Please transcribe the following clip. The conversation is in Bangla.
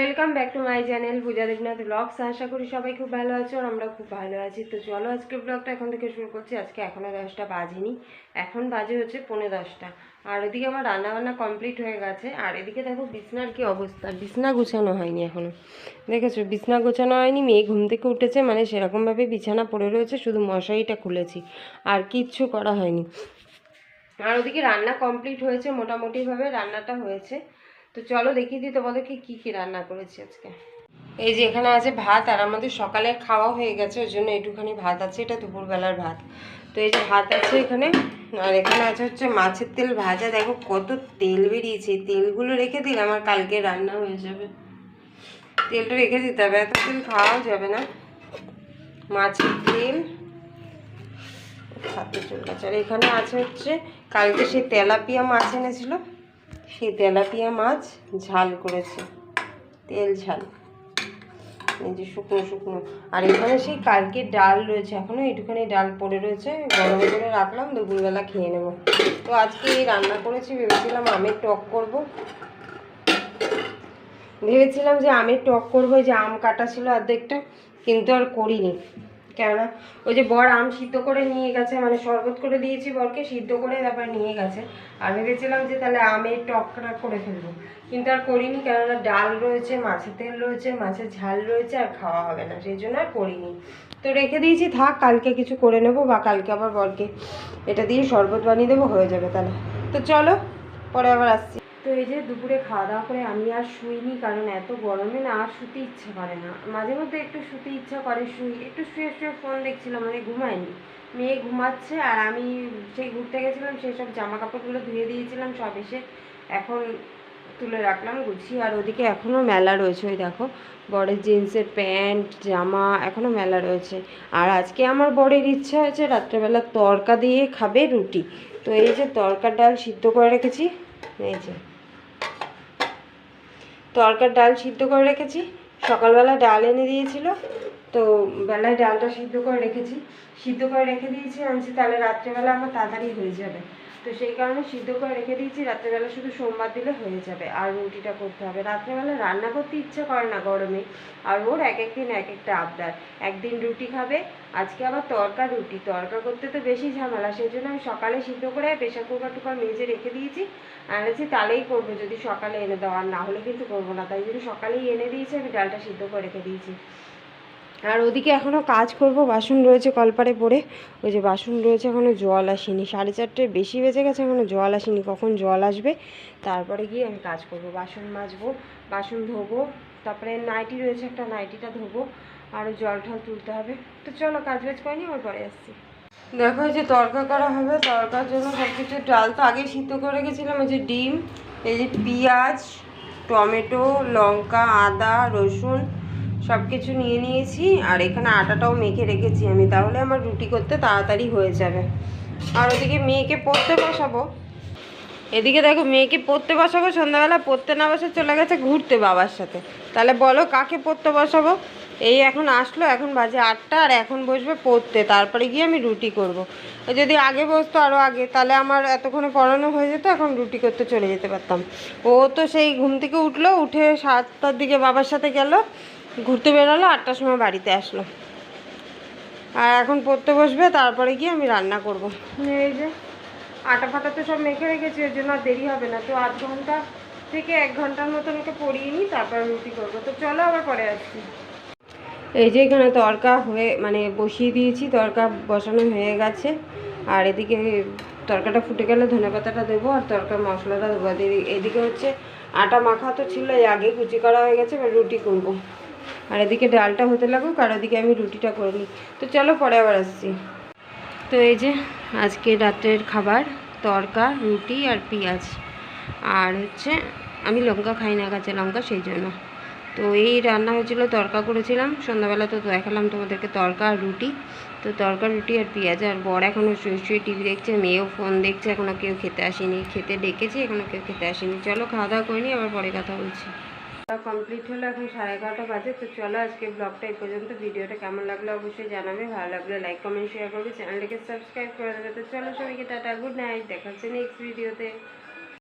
Welcome back to my channel Puja Debnath vlogs. আশা করি সবাই খুব ভালো আছো আর আমরা খুব ভালো আছি। তো চলো আজকে ব্লগটা এখন থেকে শুরু করছি। আজকে এখনও দশটা বাজেনি। এখন বাজে হচ্ছে পৌনে দশটা। আর ওদিকে আমার রান্নাবান্না কমপ্লিট হয়ে গেছে। আর এদিকে দেখো বিছনার কি অবস্থা। বিছনা গোছানো হয়নি এখনও দেখেছ? বিছনা গোছানো হয়নি, মেয়ে ঘুম থেকে উঠেছে। মানে সেরকমভাবে বিছানা পড়ে রয়েছে, শুধু মশারিটা খুলেছি। আর কিচ্ছু করা হয়নি। আর ওদিকে রান্না কমপ্লিট হয়েছে, মোটামুটিভাবে রান্নাটা হয়েছে। তো চলো দেখিয়ে দিই তোমাদেরকে কী কী রান্না করেছি আজকে। এই যে এখানে আছে ভাত, আর আমাদের সকালে খাওয়া হয়ে গেছে, ওই জন্য একটুখানি ভাত আছে, এটা দুপুরবেলার ভাত। তো এই যে ভাত আছে এখানে, আর এখানে আছে হচ্ছে মাছের তেল ভাজা। দেখো কত তেল বেরিয়েছে তেলগুলো রেখে দিলে আমার কালকে রান্না হয়ে যাবে। তেলটা রেখে দিতে হবে এত তেল খাওয়াও যাবে না। মাছের তেল খাতে চলে গেছে আর এখানে আছে হচ্ছে, কালকে সেই তেলাপিয়া মাছ এনেছিল সেই তেলাপিয়া মাছ ঝাল করেছে। তেল ঝাল। এই যে শুকনো শুকনো। আর এখানে সেই কালকে ডাল রয়েছে। এখনও একটুখানি ডাল পড়ে রয়েছে। গরম করে রাখলাম, দুপুরবেলা খেয়ে নেব। তো আজকে এই রান্না করেছি, ভেবেছিলাম আমের টক করব। ভেবেছিলাম যে আমের টক করব যে আম কাটা ছিল অর্ধেকটা, কিন্তু আর করিনি। কেননা ওই যে বর আম সিদ্ধ করে নিয়ে গেছে মানে শরবত করে দিয়েছি বরকে, সিদ্ধ করে তারপর নিয়ে গেছে। আর ভেবেছিলাম যে তাহলে আমের টকটা করে ফেলব। কিন্তু আর করিনি, কেননা ডাল রয়েছে, মাছের তেল রয়েছে, মাছের ঝাল রয়েছে, আর খাওয়া হবে না, সেই জন্য আর করিনি। তো রেখে দিয়েছি, থাক, কালকে কিছু করে নেব, বা কালকে আবার বরকে এটা দিয়ে শরবত বানিয়ে দেবো, হয়ে যাবে তাহলে। তো চলো, পরে আবার আসছি। তো এই যে দুপুরে খাওয়া দাওয়া করে আমি আর শুইনি, কারণ এত গরমে না আর শুতে ইচ্ছা করে না। মাঝে মধ্যে একটু শুতে ইচ্ছা করে, শুই। একটু শুয়ে শুয়ে ফোন দেখছিলাম মানে ঘুমায়নি। মেয়ে ঘুমাচ্ছে আর আমি সেই ঘুরতে গেছিলাম, সেই সব জামা কাপড়গুলো ধুয়ে দিয়েছিলাম, সব এসে এখন তুলে রাখলাম, গুছিয়ে। আর ওদিকে এখনও মেলা রয়েছে, ওই দেখো, বরের জিন্সের প্যান্ট, জামা এখনও মেলা রয়েছে। আর আজকে আমার বরের ইচ্ছা হয়েছে রাত্রেবেলা তরকা দিয়ে খাবে রুটি। তো এই যে তরকার ডাল সিদ্ধ করে রেখেছি, এই যে। তরকার ডাল সিদ্ধ করে রেখেছি। সকালবেলা ডাল এনে দিয়েছিল, তো বেলায় ডালটা সিদ্ধ করে রেখেছি। সিদ্ধ করে রেখে দিয়েছি আনছি, তাহলে রাত্রেবেলা আমার তাড়াতাড়ি হয়ে যাবে। তো সেই কারণে সিদ্ধ করে রেখে দিয়েছি। রাত্রেবেলা শুধু সোমবার দিলে হয়ে যাবে। আর রুটিটা করতে হবে। রাত্রেবেলা রান্না করতে ইচ্ছা করে না গরমে। আর ওর এক একদিন এক একটা আবদার। একদিন রুটি খাবে, আজকে আবার তরকা রুটি। তরকা করতে তো বেশি ঝামেলা। সেই জন্য আমি সকালে সিদ্ধ করে প্রেশার কুকার টুকার মেজে রেখে দিয়েছি। আনেছি তাহলেই করব যদি সকালে এনে দেওয়া আর না হলে কিন্তু করব না। তাই জন্য সকালেই এনে দিয়েছি। আমি ডালটা সিদ্ধ করে রেখে দিয়েছি। আর ওদিকে এখনও কাজ করব, বাসন রয়েছে কলপারে পড়ে। ওই যে বাসন রয়েছে এখনও জল আসেনি। সাড়ে চারটের বেশি বেজে গেছে এখনও জল আসেনি। কখন জল আসবে? তারপরে গিয়ে আমি কাজ করব। বাসন মাজবো, বাসন ধোবো, তারপরে নাইটি রয়েছে, একটা নাইটিটা ধোবো আরও জল ঠল তুলতে হবে। তো চলো, কাজ বাজ করিনি আমার পরে আসছি। দেখো যে তরকা করা হবে। তরকার জন্য সব কিছু ডাল তো আগেই সিদ্ধ করে রেখেছিলাম। ওই যে ডিম, এই যে পেঁয়াজ, টমেটো, লঙ্কা, আদা, রসুন সব কিছু নিয়ে নিয়েছি আর এখানে আটাটাও মেখে রেখেছি আমি, তাহলে আমার রুটি করতে তাড়াতাড়ি হয়ে যাবে। আর ওদিকে মেয়েকে পড়তে বসাবো। এদিকে দেখো মেয়েকে পড়তে বসাবো, সন্ধ্যাবেলা পড়তে না বসে চলে গেছে ঘুরতে বাবার সাথে। তাহলে বলো কাকে পড়তে বসাবো? এই এখন আসলো, এখন বাজে আটটা আর এখন বসবে পড়তে, তারপরে গিয়ে আমি রুটি করব। যদি আগে বসতো আরও আগে, তাহলে আমার এতক্ষণে পড়ানো হয়ে যেত, এখন রুটি করতে চলে যেতে পারতাম। ও তো সেই ঘুম থেকে উঠল, উঠে সাতটার দিকে বাবার সাথে গেল ঘুরতে বেরোলো আটটার সময় বাড়িতে আসলো। আর এখন পড়তে বসবে তারপরে গিয়ে আমি রান্না করব। এই যে আটা ফাটা তো সব মেখে রেখেছি ওই জন্য দেরি হবে না। তো আধ ঘণ্টা থেকে এক ঘণ্টার মতন ওকে পড়িয়ে নিই তারপর রুটি করব। তো চলো আবার পরে আসছি। এই যে এখানে তরকা হয়ে মানে বসিয়ে দিয়েছি তরকা বসানো হয়ে গেছে। আর এদিকে তরকাটা ফুটে গেলে ধনে পাতাটা দেবো আর তরকার মশলাটা দেবো। এদিকে হচ্ছে আটা মাখা তো ছিল এই আগে কুচি করা হয়ে গেছে এবার রুটি করব। আর এদিকে ডালটা হতে লাগুক, আর ওদিকে আমি রুটিটা করে নিই। তো চলো পরে আবার আসছি। তো এই যে আজকে রাতের খাবার, তরকা, রুটি আর পেঁয়াজ। আর হচ্ছে আমি লঙ্কা খাই না কাঁচা লঙ্কা, সেই জন্য। তো এই রান্না হয়েছিল, তরকা করেছিলাম। সন্ধ্যাবেলা তো দেখালাম তোমাদেরকে তরকা আর রুটি। তো তরকা, রুটি আর পেঁয়াজ। আর বর এখনও শুয়ে শুয়ে টিভি দেখছে, মেয়েও ফোন দেখছে এখনও কেউ খেতে আসেনি। খেতে ডেকেছি এখনও কেউ খেতে আসেনি। চলো খাওয়া দাওয়া করে আবার পরে কথা বলছি। কমপ্লিট হলো এখন সাড়ে এগারোটা বাজে, তো চলো আজকে ব্লগটা এই পর্যন্ত। ভিডিওটা কেমন লাগল অবশ্যই জানাবে, ভালো লাগলে লাইক কমেন্ট শেয়ার করবে চ্যানেলটিকে সাবস্ক্রাইব করে দেবে। তো চলো সবাইকে টাটা গুড নাইট দেখা হচ্ছে নেক্সট ভিডিওতে